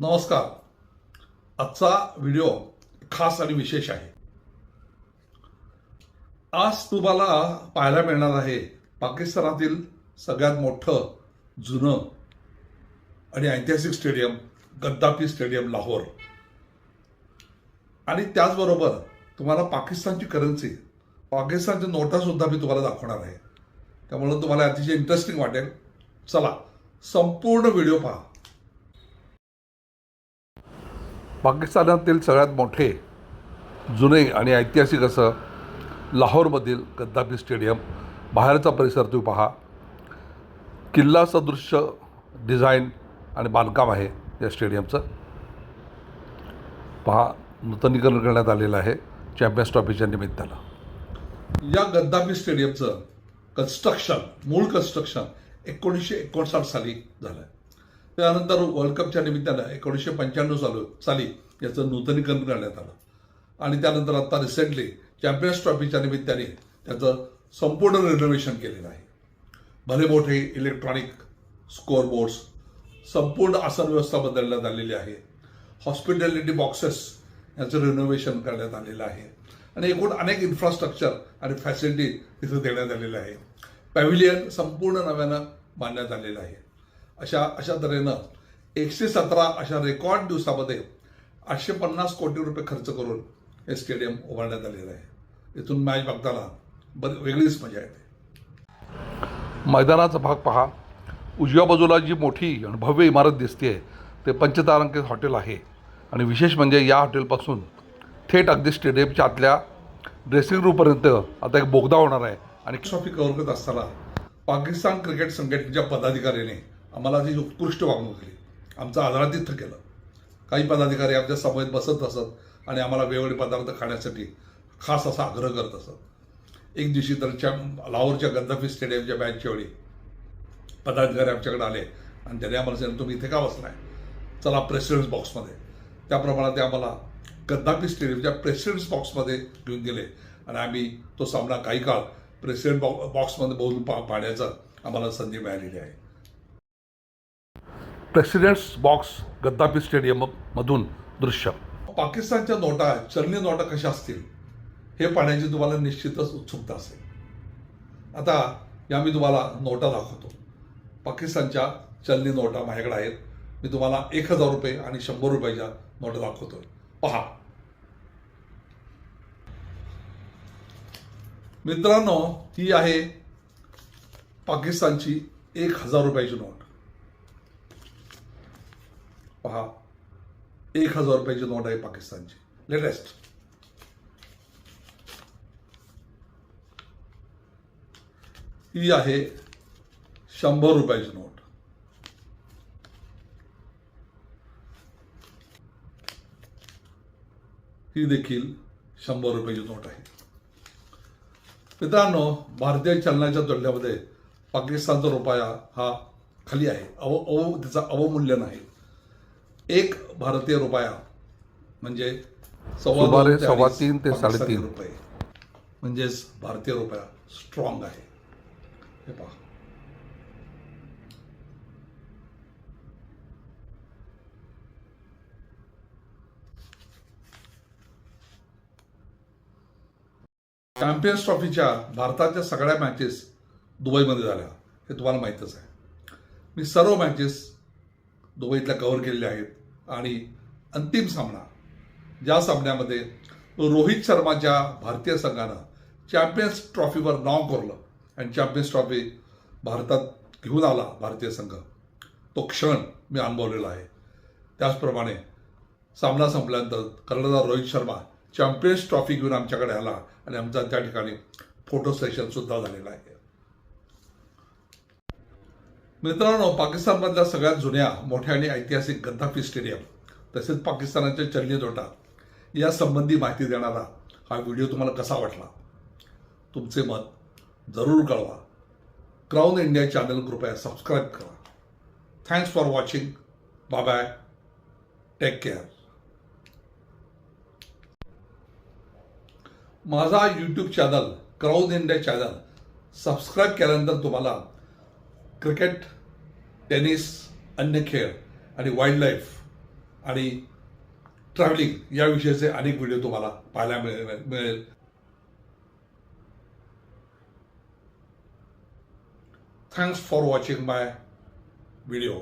नमस्कार. आजचा व्हिडिओ खास आणि विशेष आहे. आज तुम्हाला पाहायला मिळणार आहे पाकिस्तानातील सगळ्यात मोठं जुनं आणि ऐतिहासिक स्टेडियम गद्दाफी स्टेडियम लाहोर. आणि त्याचबरोबर तुम्हाला पाकिस्तानची करन्सी पाकिस्तानच्या नोटा सुद्धा मी तुम्हाला दाखवणार आहे. त्यामुळं तुम्हाला अतिशय इंटरेस्टिंग वाटेल. चला संपूर्ण व्हिडिओ पहा. पाकिस्तानातील सगळ्यात मोठे जुने आणि ऐतिहासिक असं लाहोरमधील गद्दाफी स्टेडियम बाहेरचा परिसर तुम्ही पहा. किल्ला सदृश्य डिझाईन आणि बांधकाम आहे या स्टेडियमचं. पहा नूतनीकरण करण्यात आलेलं आहे चॅम्पियन्स ट्रॉफीच्या निमित्तानं. या गद्दाफी स्टेडियमचं कन्स्ट्रक्शन मूळ कन्स्ट्रक्शन एकोणीसशे एकोणसाठ साली झालं. आहे त्यानंतर वर्ल्ड कपच्या निमित्तानं एकोणीसशे पंच्याण्णव चालू साली याचं नूतनीकरण करण्यात आलं. आणि त्यानंतर आता रिसेंटली चॅम्पियन्स ट्रॉफीच्या निमित्ताने त्याचं संपूर्ण रिनोव्हेशन केलेलं आहे. भले मोठे इलेक्ट्रॉनिक स्कोअर बोर्ड्स संपूर्ण आसन व्यवस्था बदलण्यात आलेली आहे. हॉस्पिटॅलिटी बॉक्सेस याचं रिनोव्हेशन करण्यात आलेलं आहे. आणि एकूण अनेक इन्फ्रास्ट्रक्चर आणि फॅसिलिटी तिथे देण्यात आलेल्या आहे. पॅव्हिलियन संपूर्ण नव्यानं बांधण्यात आलेलं आहे. अशा अशा तऱ्हेनं एकशे सतरा अशा रेकॉर्ड दिवसामध्ये आठशे पन्नास कोटी रुपये खर्च करून हे स्टेडियम उभारण्यात आलेलं आहे. इथून मॅच बघताना बर वेगळीच मजा येते. मैदानाचा भाग पहा. उजव्या बाजूला जी मोठी आणि भव्य इमारत दिसते ते पंचतारांकित हॉटेल आहे. आणि विशेष म्हणजे या हॉटेलपासून थेट अगदी स्टेडियमच्या आतल्या ड्रेसिंग रूमपर्यंत आता एक बोगदा होणार आहे. आणि ट्रॉफी कव्हर करत असताना पाकिस्तान क्रिकेट संघटनेच्या पदाधिकाऱ्याने आम्हाला ती उत्कृष्ट वागणूक दिली. आमचं आदरातिथ्य केलं. काही पदाधिकारी आमच्यासमोर बसत असत आणि आम्हाला वेगवेगळे पदार्थ खाण्यासाठी खास असा आग्रह करत असत. एक दिवशी तर लाहोरच्या गद्दाफी स्टेडियमच्या मॅचच्या वेळी पदाधिकारी आमच्याकडे आले आणि त्याने आम्हाला सांगितलं तुम्ही इथे का बसलाय? चला प्रेसिडेंट्स बॉक्समध्ये त्याप्रमाणे ते आम्हाला गद्दाफी स्टेडियमच्या प्रेसिडेंट्स बॉक्समध्ये घेऊन गेले आणि आम्ही तो सामना काही काळ प्रेसिडेंट बॉ बॉक्समध्ये बोलून पा पाहण्याचा आम्हाला संधी मिळालेली आहे. प्रेसिडेंट्स बॉक्स गद्दाफी स्टेडियम मधून दृश्य. पाकिस्तानच्या नोटा चलनी नोटा कशा असतील हे पाहण्याची तुम्हाला निश्चितच उत्सुकता असेल. आता या मी तुम्हाला नोटा दाखवतो. पाकिस्तानच्या चलनी नोटा माझ्याकडे आहेत. मी तुम्हाला एक हजार रुपये आणि शंभर रुपयाच्या नोटा दाखवतोय. पहा. मित्रांनो ही आहे पाकिस्तानची एक हजार रुपयाची नोट. पहा. एक हजार रुपयाची नोट आहे पाकिस्तानची. लेटेस्ट ही आहे शंभर रुपयाची नोट. ही देखील शंभर रुपयाची नोट आहे. मित्रांनो भारतीय चलनाच्या तुलनेमध्ये पाकिस्तानचा रुपया हा खाली आहे. अव अव त्याचं अवमूल्यन आहे. एक भारतीय रुपया म्हणजे सव्वा तीन ते साडेतीन. रुपये. म्हणजेच भारतीय रुपया स्ट्रॉंग आहे. हे पहा. चॅम्पियन्स ट्रॉफीच्या भारताच्या सगळ्या मॅचेस दुबईमध्ये झाल्या. हे तुम्हाला माहीतच आहे. मी सर्व मॅचेस दुबईतल्या कव्हर केलेल्या आहेत. आणि अंतिम सामना ज्या सामन्यामध्ये रोहित शर्माच्या भारतीय संघानं चॅम्पियन्स ट्रॉफीवर नाव कोरलं आणि चॅम्पियन्स ट्रॉफी भारतात घेऊन आला भारतीय संघ तो क्षण मी अनुभवलेला आहे. त्याचप्रमाणे सामना संपल्यानंतर कर्णधार रोहित शर्मा चॅम्पियन्स ट्रॉफी घेऊन आमच्याकडे आला आणि आमचा त्या ठिकाणी फोटो सेशनसुद्धा झालेला आहे. मित्रांनो पाकिस्तानमधल्या सगळ्यात जुन्या मोठ्या आणि ऐतिहासिक गद्दाफी स्टेडियम तसेच पाकिस्तानाच्या चलनी तोटा या संबंधी माहिती देणारा हा व्हिडिओ तुम्हाला कसा वाटला? तुमचे मत जरूर कळवा. क्राऊन इंडिया चॅनल कृपया सबस्क्राईब करा. Thanks for watching bye bye take care माझा YouTube channel crown India channel subscribe केल्यानंतर तुम्हाला क्रिकेट टेनिस अन्य खेळ आणि वाईल्ड लाईफ आणि ट्रॅव्हलिंग याविषयीचे अनेक व्हिडिओ तुम्हाला पाहायला मिळेल मिळेल. Thanks for watching my video